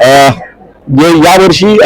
जे यावर्षी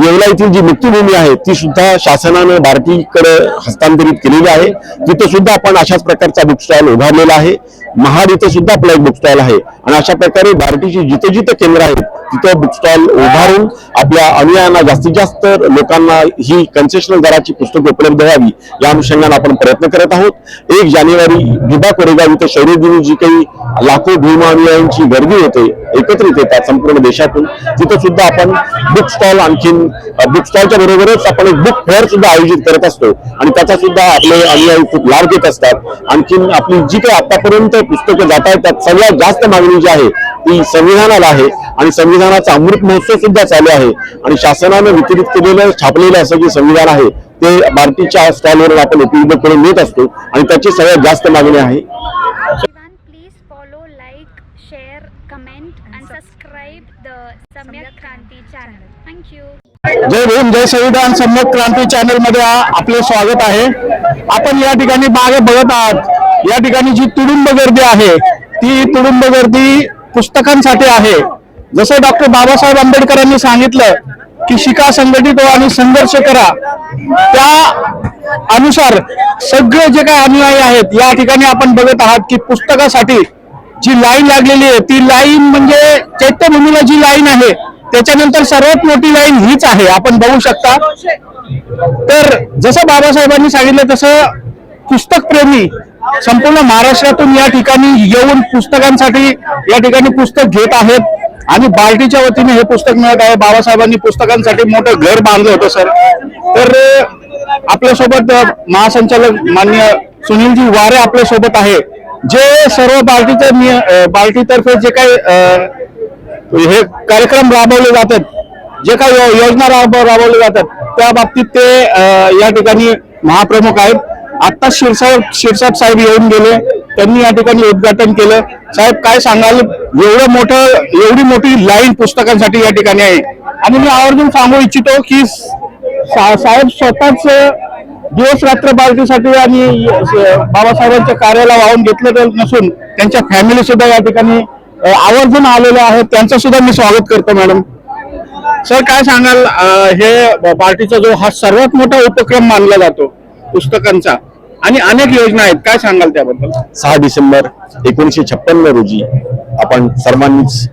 येवला येथील जी मृत्यूभूमी आहे ती सुद्धा शासनानं भारतीकडे हस्तांतरित केलेली आहे. तिथे सुद्धा आपण अशाच प्रकारचा बुक स्टॉल उभारलेला आहे. महाड इथे सुद्धा आपला एक बुक स्टॉल आहे. आणि अशा प्रकारे भारतीची जिथे जिथे केंद्र आहेत तिथं बुक स्टॉल उभारून आपल्या अनुयायांना जास्तीत जास्त लोकांना ही कन्सेशनल दराची पुस्तकं उपलब्ध व्हावी या अनुषंगाने आपण प्रयत्न करत आहोत. एक जानेवारी विभा कोरेगाव इथं शौर्यदिनी जी काही लाखो भीम अनुयायांची गर्दी होते एकत्रित येतात संपूर्ण देशातून. तिथं सुद्धा आपण बुक स्टॉल आणखीन बुक स्टॉलच्या बरोबरच आपण एक बुक फेअर सुद्धा आयोजित करत असतो. आणि त्याचा सुद्धा आपले अनुयायी खूप लाभ घेत असतात. आणखीन आपली जी काही आतापर्यंत पुस्तकं जात आहेत त्यात सगळ्यात जास्त मागणी जी आहे ती संविधानाला आहे आणि संविधानाचा अमृत महोत्सव सुद्धा चालू आहे. आणि शासनानं वितरित केलेलं छापलेलं असं जे संविधान आहे ते भारतीच्या स्टॉलवरून आपण उपलब्ध करून देत असतो. आणि त्याची सगळ्यात जास्त मागणी आहे. जय भीम जय संविधान. सम्यक क्रांती चॅनलमध्ये आपले स्वागत आहे. आपण या ठिकाणी मागे बघत आहात. या ठिकाणी जी तुडुंब गर्दी आहे ती तुडुंब गर्दी पुस्तकांसाठी आहे. जसं डॉक्टर बाबासाहेब आंबेडकरांनी सांगितलं की शिका संघटित व्हा आणि संघर्ष करा. त्या अनुसार सगळे जे काही अनुयायी आहेत या ठिकाणी आपण बघत आहात की पुस्तकासाठी जी लाईन लागलेली आहे ती लाईन म्हणजे चैत्यभूमीला जी लाईन आहे त्याच्यानंतर सर्वात मोठी लाईन हीच आहे. आपण बघू शकता. तर जसं बाबासाहेबांनी सांगितलं तसं पुस्तक प्रेमी संपूर्ण महाराष्ट्रातून या ठिकाणी येऊन पुस्तकांसाठी या ठिकाणी पुस्तक घेत आहेत. आणि बार्टीच्या वतीने हे पुस्तक मिळत आहे. बाबासाहेबांनी पुस्तकांसाठी मोठं घर बांधलं होतं सर. तर आपल्यासोबत महासंचालक मान्य सुनीलजी वारे आपल्यासोबत आहे. जे सर्व बार्टीचे निय- बार्टीतर्फे जे काही अं, हे कार्यक्रम राबवले जातात जे काही योजना राबवल्या जातात त्या बाबतीत ते अं, या ठिकाणी महाप्रमुख आहेत. आता शिरसाहेब शिरसाट साहेब येऊन गेले. त्यांनी या ठिकाणी उद्घाटन केलं. साहेब काय सांगाल? एवढं मोठं एवढी मोठी लाईन पुस्तकांसाठी या ठिकाणी आहे. आणि मी आवर्जून सांगू इच्छितो की साहेब स्वतःच दिवस रात्र बालकीसाठी आणि बाबासाहेबांच्या कार्याला वाहून घेतलं तर नसून त्यांच्या फॅमिली सुद्धा या ठिकाणी आवर्जून आलेल्या आहेत. त्यांचं सुद्धा मी स्वागत करतो मॅडम. सर काय सांगाल? हे पार्टीचा जो हा सर्वात मोठा उपक्रम मानला जातो पुस्तकांचा. आणि अनेक योजना आहेत. काय सांगाल त्याबद्दल? सहा डिसेंबर एकोणीसशे छप्पन्न रोजी आपण सर्वांनीच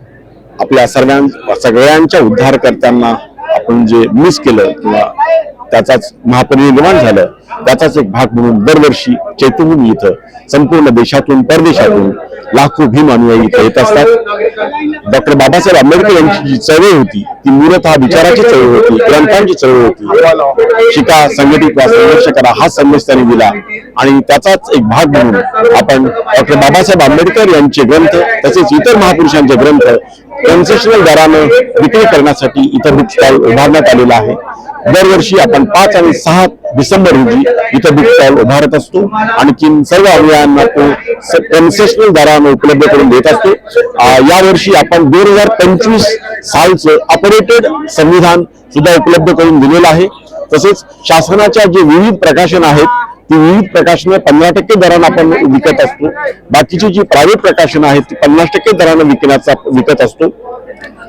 आपल्या सर्वां सगळ्यांच्या उद्धार करताना आपण जे मिस केलं किंवा त्याचाच महापरिनिर्वाण झालं त्याचाच एक भाग म्हणून दरवर्षी चैत्यभूमी इथं संपूर्ण देशातून परदेशातून लाखो भीम अनुयायी येत असतात. डॉक्टर बाबासाहेब आंबेडकर यांची जी चळवळ होती ती मूलत विचाराची चळवळ होती ग्रंथांची चळवळ होती. शिका संघटित वा संघर्ष करा हा संदेश त्यांनी दिला. आणि त्याचाच एक भाग म्हणून आपण डॉक्टर बाबासाहेब आंबेडकर यांचे ग्रंथ तसेच इतर महापुरुषांचे ग्रंथ कन्सेशनल दरानं विक्री करण्यासाठी इतर उभारण्यात आलेला आहे. दरवर्षी आपण पाच आणि सहा डिसेंबर रोजी इथं बिग स्टॉल उभारत असतो आणखीन सर्व अनुयायांना तो कन्सेशनल दरानं उपलब्ध करून देत असतो. यावर्षी आपण दोन हजार पंचवीस सालचं अपडेटेड संविधान सुद्धा उपलब्ध करून दिलेलं आहे. तसेच शासनाच्या जे विविध प्रकाशन आहेत ती विविध प्रकाशनं पंधरा टक्के दरानं आपण विकत असतो. बाकीची जी प्रायव्हेट प्रकाशनं आहेत ती पन्नास टक्के दरानं विकण्याचा विकत असतो.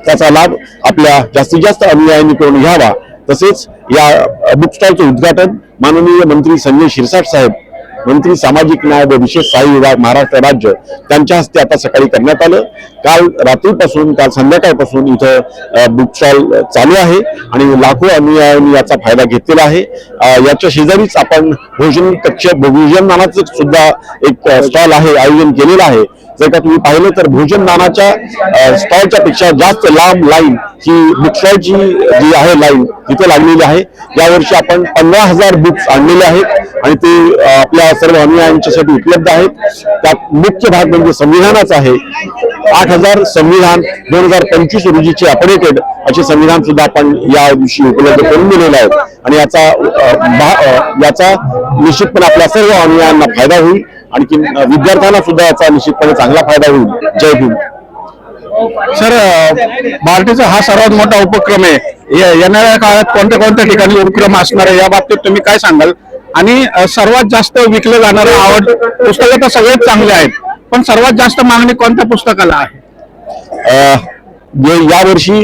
त्याचा लाभ आपल्या जास्तीत जास्त अनुयायांनी करून घ्यावा. तसेच या बुकस्टॉलचं उद्घाटन माननीय मंत्री संजय शिरसाट साहेब मंत्री सामाजिक न्याय व विशेष सहाय्य विभाग महाराष्ट्र राज्य त्यांच्या हस्ते आता सकाळी करण्यात आलं. काल रात्रीपासून काल संध्याकाळपासून इथं बुक स्टॉल चालू आहे आणि लाखो अनुयायांनी याचा फायदा घेतलेला आहे. याच्या शेजारीच आपण भोजन कक्ष भोजन नानाचं सुद्धा एक स्टॉल आहे आयोजन केलेलं आहे. जर का तुम्ही पाहिलं तर भोजन नानाच्या स्टॉलच्या पेक्षा जास्त लांब लाईन ही बुक स्टॉलची जी आहे लाईन तिथे लागलेली आहे. यावर्षी आपण पंधरा हजार बुक्स आणलेले आहेत आणि ते आपल्या सर्व अनुयायांच्यासाठी उपलब्ध आहेत. त्यात मुख्य भाग म्हणजे संविधानाचा आहे. आठ हजार संविधान दोन हजार पंचवीस रोजीचे अपडेटेड असे संविधान सुद्धा आपण या दिवशी उपलब्ध करून दिलेले आहेत आणि याचा याचा निश्चितपणे आपल्या सर्व अनुयायांना फायदा होईल आणखी विद्यार्थ्यांना सुद्धा याचा निश्चितपणे चांगला फायदा होईल. जय भीम सर बार्टीचा हा सर्वात मोठा उपक्रम आहे. या- येणाऱ्या काळात कोणत्या कोणत्या ठिकाणी उपक्रम असणार आहे या बाबतीत तुम्ही काय सांगाल? आणि सर्वात जास्त विकलं जाणारं आवड पुस्तकं तर सगळेच चांगले आहेत. पण सर्वात जास्त मागणी कोणत्या पुस्तकाला आहे? यावर्षी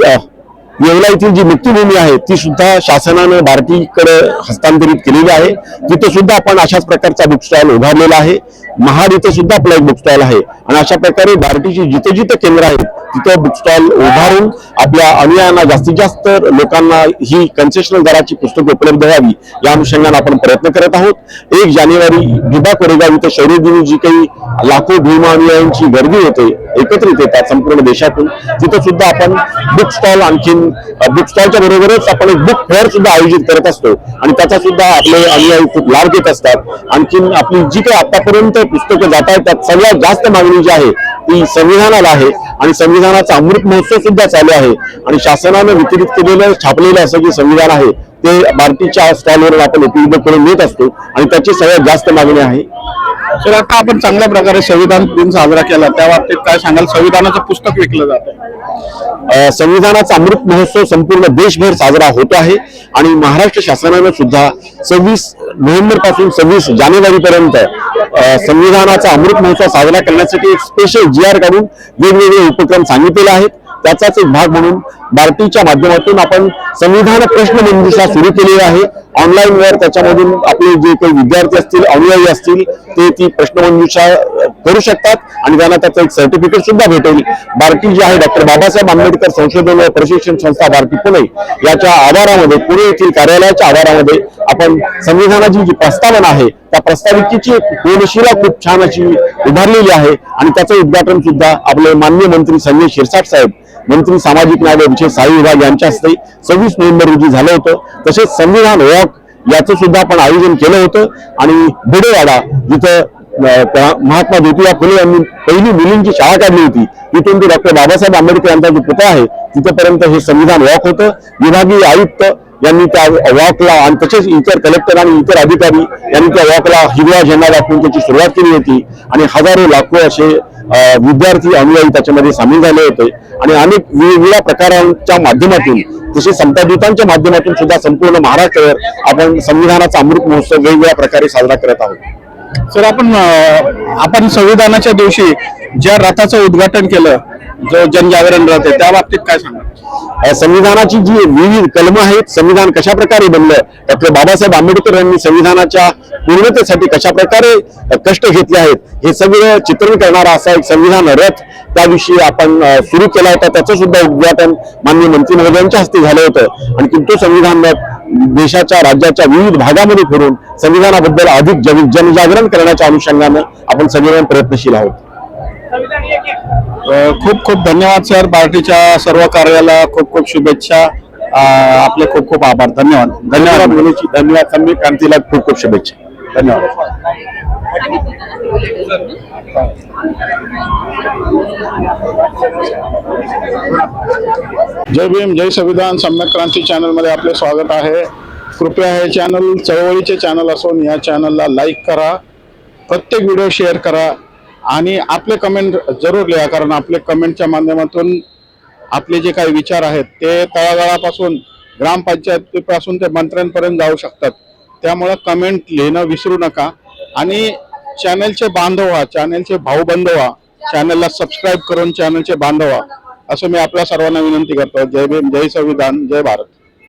येवला येथील जी मुक्तीभूमी आहे ती सुद्धा शासनानं भारतीकडे हस्तांतरित केलेली आहे. तिथे सुद्धा आपण अशाच प्रकारचा बुक स्टॉल उभारलेला आहे. महाड इथे सुद्धा आपला एक बुक स्टॉल आहे. आणि अशा प्रकारे भारतीची जिथे जिथे केंद्र आहेत तिथं बुक स्टॉल उभारून आपल्या अनुयायांना जास्तीत जास्त लोकांना ही कन्सेशनल दराची पुस्तकं उपलब्ध व्हावी या अनुषंगाने आपण प्रयत्न करत आहोत. एक जानेवारी विभा कोरेगाव इथं शौर्यदिनी जी काही लाखो भीमा अनुयायांची गर्दी होते एकत्रित येतात संपूर्ण देशातून. तिथं सुद्धा आपण बुक स्टॉल आणखीन बुक स्टॉलच्या बरोबरच आपण एक बुक फेअर सुद्धा आयोजित करत असतो. आणि त्याचा सुद्धा आपले अनुयायी खूप लाभ घेत असतात. आणखीन आपली जी काही आतापर्यंत पुस्तकं जात आहेत त्यात सगळ्यात जास्त मागणी जी आहे ही संविधानाला आहे आणि संविधानाचा अमृत महोत्सव सुद्धा चालू आहे. आणि शासनानं वितरित केलेलं छापलेलं असं जे संविधान आहे ते भारतीच्या स्टॉलवर आपण उपलब्ध करून देत असतो. आणि त्याची सगळ्यात जास्त मागणी आहे. तर आता आपण चांगल्या प्रकारे संविधान दिन साजरा केला. त्या बाबतीत काय सांगाल? संविधानाचं पुस्तक विकलं जातं. संविधानाचा अमृत महोत्सव संपूर्ण देशभर साजरा होतो आहे आणि महाराष्ट्र शासनानं सुद्धा सव्वीस नोव्हेंबरपासून सव्वीस जानेवारी पर्यंत संविधानाचा अमृत महोत्सव साजरा करण्यासाठी एक स्पेशल जी आर काढून वेगवेगळे उपक्रम सांगितलेले आहेत. त्याचाच एक भाग म्हणून बार्टीच्या माध्यमातून आपण संविधान प्रश्न मंजुषा सुरू केलेली आहे. ऑनलाईन वर त्याच्यामधून आपले जे काही विद्यार्थी असतील अनुयायी असतील ते ती प्रश्नमंजुषा करू शकतात आणि त्यांना त्याचं एक सर्टिफिकेट सुद्धा भेटेल. बार्टी जे आहे डॉक्टर बाबासाहेब आंबेडकर संशोधन व प्रशिक्षण संस्था बार्टी पुणे याच्या आवारामध्ये पुणे येथील कार्यालयाच्या आवारामध्ये आपण संविधानाची जी प्रस्तावना आहे त्या प्रस्ताविकेची कोनशिला खूप छान अशी उभारलेली आहे आणि त्याचं उद्घाटन सुद्धा आपले मान्य मंत्री संजय शिरसाट साहेब मंत्री सामाजिक न्याय व विशेष सहाय्य विभाग यांच्या हस्ते सव्वीस नोव्हेंबर रोजी झालं होतं. तसेच संविधान वॉक याचं सुद्धा आपण आयोजन केलं होतं. आणि बुडेवाडा जिथं त्या महात्मा ज्योतिबा फुले यांनी पहिली मुलींची शाळा काढली होती तिथून ते डॉक्टर बाबासाहेब आंबेडकर यांचा जो पुतळा आहे तिथपर्यंत हे संविधान वॉक होतं. विभागीय आयुक्त यांनी त्या वॉकला आणि तसेच इतर कलेक्टर आणि इतर अधिकारी यांनी त्या वॉकला हिरवा झेंडा दाखवून त्याची सुरुवात केली होती. आणि हजारो लाखो असे विद्यार्थी अनुयायी त्याच्यामध्ये सामील झाले होते. आणि अनेक वेगवेगळ्या प्रकारांच्या माध्यमातून तसेच संपादितांच्या माध्यमातून सुद्धा संपूर्ण महाराष्ट्रावर आपण संविधानाचा अमृत महोत्सव वेगवेगळ्या प्रकारे साजरा करत आहोत. सर आपण आपण संविधानाच्या दिवशी ज्या रथाचं उद्घाटन केलं जो जनजागरण रथ आहे त्या बाबतीत काय सांगा संविधानाची जी विविध कलम आहेत संविधान कशा प्रकारे बनलं? डॉक्टर बाबासाहेब आंबेडकर यांनी संविधानाच्या पूर्णतेसाठी कशा प्रकारे कष्ट घेतले आहेत? हे सगळं चित्रण करणारा असा एक संविधान रथ त्याविषयी आपण सुरू केला होता. त्याचं सुद्धा उद्घाटन माननीय मंत्री महोदयांच्या हस्ते झालं होतं. आणि तो संविधान रथ देशाच्या राज्याच्या विविध भागामध्ये फिरून संविधानाबद्दल अधिक जन जनजागरण करण्याच्या अनुषंगानं आपण सगळेजण प्रयत्नशील आहोत. खूप खूप धन्यवाद सर. पार्टीच्या सर्व कार्याला खूप खूप शुभेच्छा. आपले खूप खूप आभार. धन्यवाद. धन्यवाद मुलीची धन्यवाद सम्यक क्रांतीला खूप खूप शुभेच्छा. धन्यवाद. जय भीम जय संविधान. सम्यक क्रांती चॅनलमध्ये आपले स्वागत आहे. कृपया हे चॅनल चळवळीचे चॅनल असून या चॅनलला लाईक करा. प्रत्येक व्हिडिओ शेअर करा. आणि आपले कमेंट जरूर लिहा कारण आपले कमेंटच्या माध्यमातून आपले जे काही विचार आहेत ते तळागाळापासून ग्रामपंचायतीपासून ते मंत्र्यांपर्यंत जाऊ शकतात. त्यामुळं कमेंट लिहिणं विसरू नका. आणि चॅनलचे बांधव व्हा चॅनलचे भाऊ बंधव व्हा. चॅनलला सबस्क्राईब करून चॅनलचे बांधव व्हा. असं मी आपल्या सर्वांना विनंती करतो. जय भीम जय संविधान जय भारत.